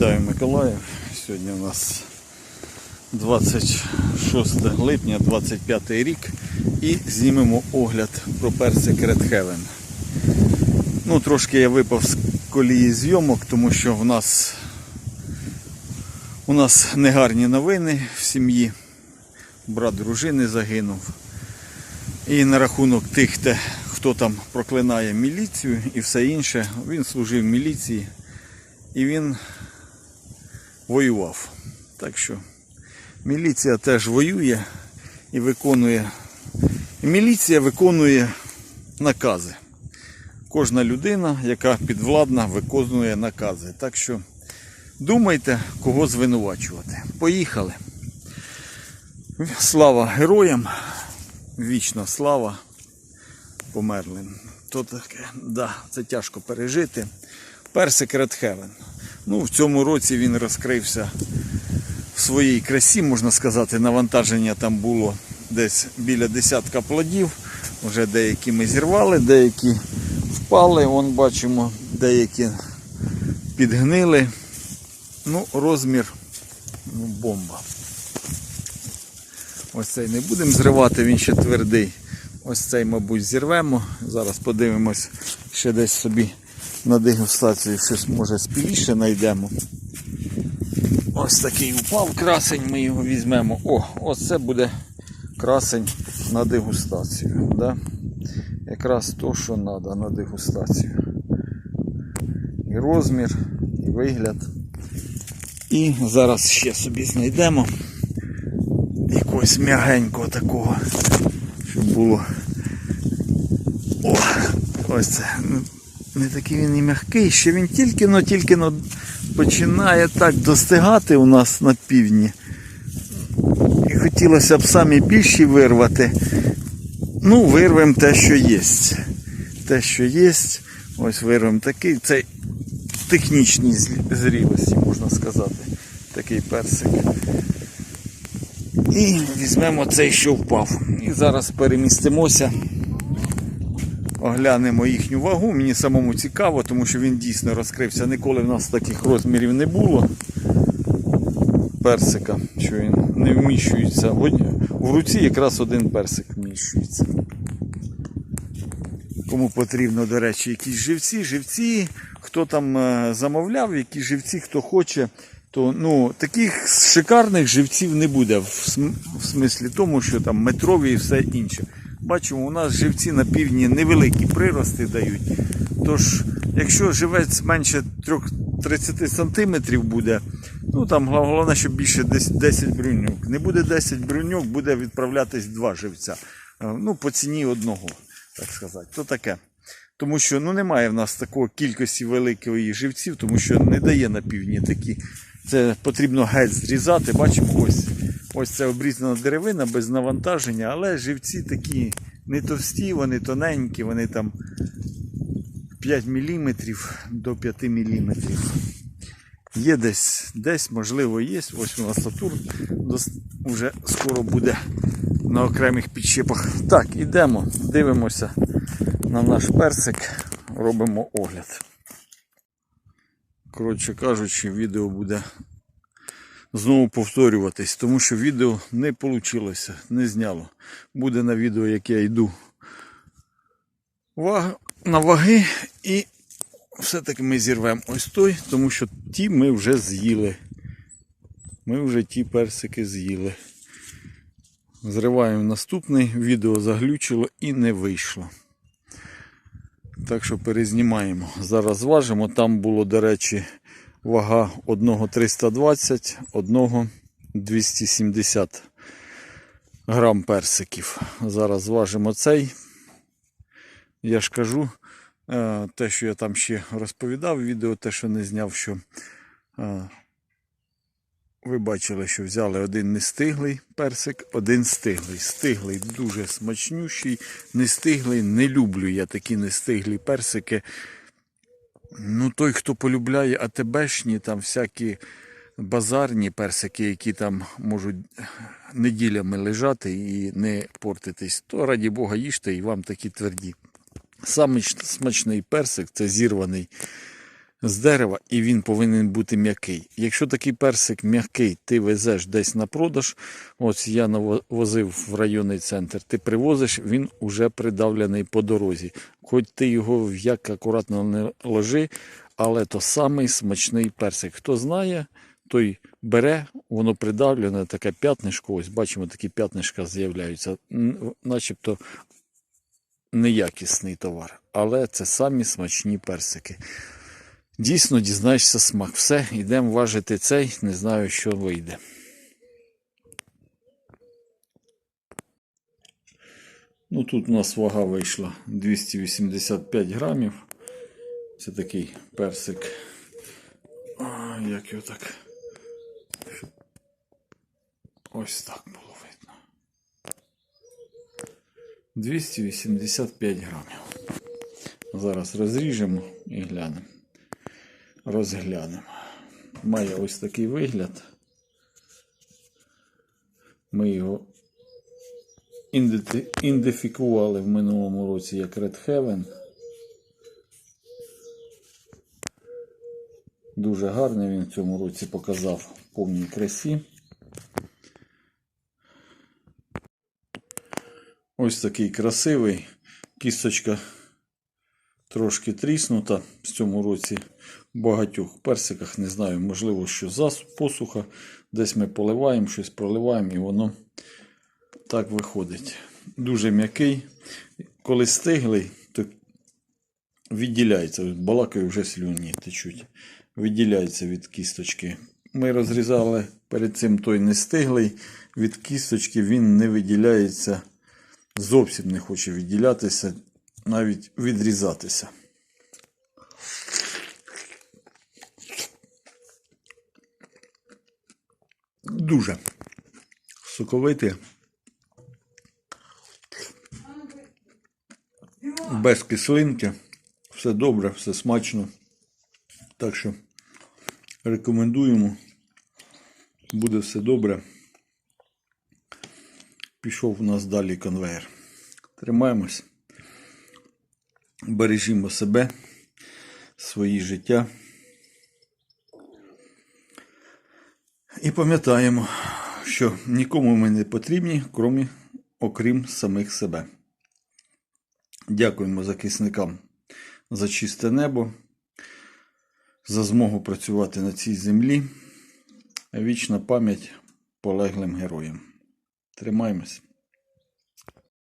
Вітаю Миколаїв. Сьогодні у нас 26 липня, 25 рік і знімемо огляд про персик Red Heaven. Ну, трошки я випав з колії зйомок, тому що в нас у нас негарні новини в сім'ї. Брат дружини загинув. І на рахунок тих, хто там проклинає міліцію і все інше, він служив в міліції і він воював. Так що міліція теж воює і виконує. І міліція виконує накази. Кожна людина, яка підвладна, виконує накази. Так що думайте, кого звинувачувати. Поїхали. Слава героям, вічна слава померлим. То таке, да, це тяжко пережити. Персик Heaven. Ну, в цьому році він розкрився в своїй красі, можна сказати, навантаження там було десь біля десятка плодів. Вже деякі ми зірвали, деякі впали, вон бачимо, деякі підгнили. Ну, розмір ну, бомба. Ось цей не будемо зривати, він ще твердий. Ось цей, мабуть, зірвемо. Зараз подивимось, ще десь собі на дегустацію щось може спіліше знайдемо. Ось такий упав красень, ми його візьмемо. О, ось це буде красень на дегустацію. Да? Якраз то, що треба на дегустацію. І розмір, і вигляд. І зараз ще собі знайдемо якогось м'ягенького такого, щоб було. О, ось це. Не такий він і м'який, ще він тільки но тільки но починає так достигати у нас на півдні. І хотілося б самі більші вирвати. Ну, вирвемо те, що є. Те, що є, ось вирвемо такий. Це технічній злі- зрілості, можна сказати. Такий персик. І візьмемо цей, що впав. І зараз перемістимося, оглянемо їхню вагу. Мені самому цікаво, тому що він дійсно розкрився. Ніколи в нас таких розмірів не було. Персика, що він не вміщується. В руці якраз один персик вміщується. Кому потрібно, до речі, якісь живці, живці, хто там е, замовляв, які живці, хто хоче, то ну, таких шикарних живців не буде в, см- в смислі тому, що там метрові і все інше. Бачимо, у нас живці на півдні невеликі прирости дають. Тож, якщо живець менше 3 30 сантиметрів буде, ну там головне, щоб більше 10 брюньок. Не буде 10 брюньок, буде відправлятись два живця. Е, Ну, по ціні одного, так сказати. То таке. Тому що ну, немає в нас такої кількості великої живців, тому що не дає на півдні такі. Це потрібно геть зрізати. Бачимо, ось ось це обрізана деревина без навантаження, але живці такі не товсті, вони тоненькі, вони там 5 мм до 5 мм. Є десь, десь, можливо, є. Ось у нас Сатурн вже скоро буде на окремих підщепах. Так, ідемо, дивимося на наш персик, робимо огляд. Коротше кажучи, відео буде знову повторюватись, тому що відео не вийшло, не зняло. Буде на відео, як я йду ваг... на ваги і все-таки ми зірвемо ось той, тому що ті ми вже з'їли. Ми вже ті персики з'їли. Зриваємо наступний, відео заглючило і не вийшло. Так що перезнімаємо. Зараз зважимо. Там було, до речі, вага одного 320, одного 270 грам персиків. Зараз зважимо цей. Я ж кажу, е, те, що я там ще розповідав в відео, те, що не зняв, що е, ви бачили, що взяли один нестиглий персик, один стиглий. Стиглий дуже смачнющий, нестиглий. Не люблю я такі нестиглі персики. Ну, той, хто полюбляє АТБшні, там всякі базарні персики, які там можуть неділями лежати і не портитись, то раді Бога їжте і вам такі тверді. Самий смачний персик це зірваний з дерева, і він повинен бути м'який. Якщо такий персик м'який, ти везеш десь на продаж. Ось я возив в районний центр. Ти привозиш, він уже придавлений по дорозі. Хоч ти його як акуратно не ложи, але то самий смачний персик. Хто знає, той бере, воно придавлене, таке п'ятнишко. Ось бачимо, такі п'ятнишка з'являються, начебто неякісний товар. Але це самі смачні персики. Дійсно дізнаєшся смак. Все, йдемо важити цей, не знаю, що вийде. Ну тут у нас вага вийшла 285 грамів. Це такий персик. А, як його так. Ось так було видно. 285 грамів. Зараз розріжемо і глянемо. Розглянемо. Має ось такий вигляд. Ми його ідентифікували в минулому році як Red Heaven. Дуже гарний він в цьому році показав повній красі. Ось такий красивий. Кісточка трошки тріснута в цьому році. Багатьох персиках, не знаю, можливо, що зас, посуха. Десь ми поливаємо, щось проливаємо і воно так виходить. Дуже м'який. Коли стиглий, то відділяється. Ось Балакаю вже слюні течуть. Відділяється від кісточки. Ми розрізали перед цим той не стиглий. Від кісточки він не виділяється, зовсім не хоче відділятися, навіть відрізатися. Дуже соковитий. Без кислинки. Все добре, все смачно. Так що рекомендуємо. Буде все добре. Пішов у нас далі конвейер. Тримаємось. Бережімо себе, свої життя. І пам'ятаємо, що нікому ми не потрібні, крім, окрім самих себе. Дякуємо захисникам за чисте небо, за змогу працювати на цій землі. Вічна пам'ять полеглим героям. Тримаємось.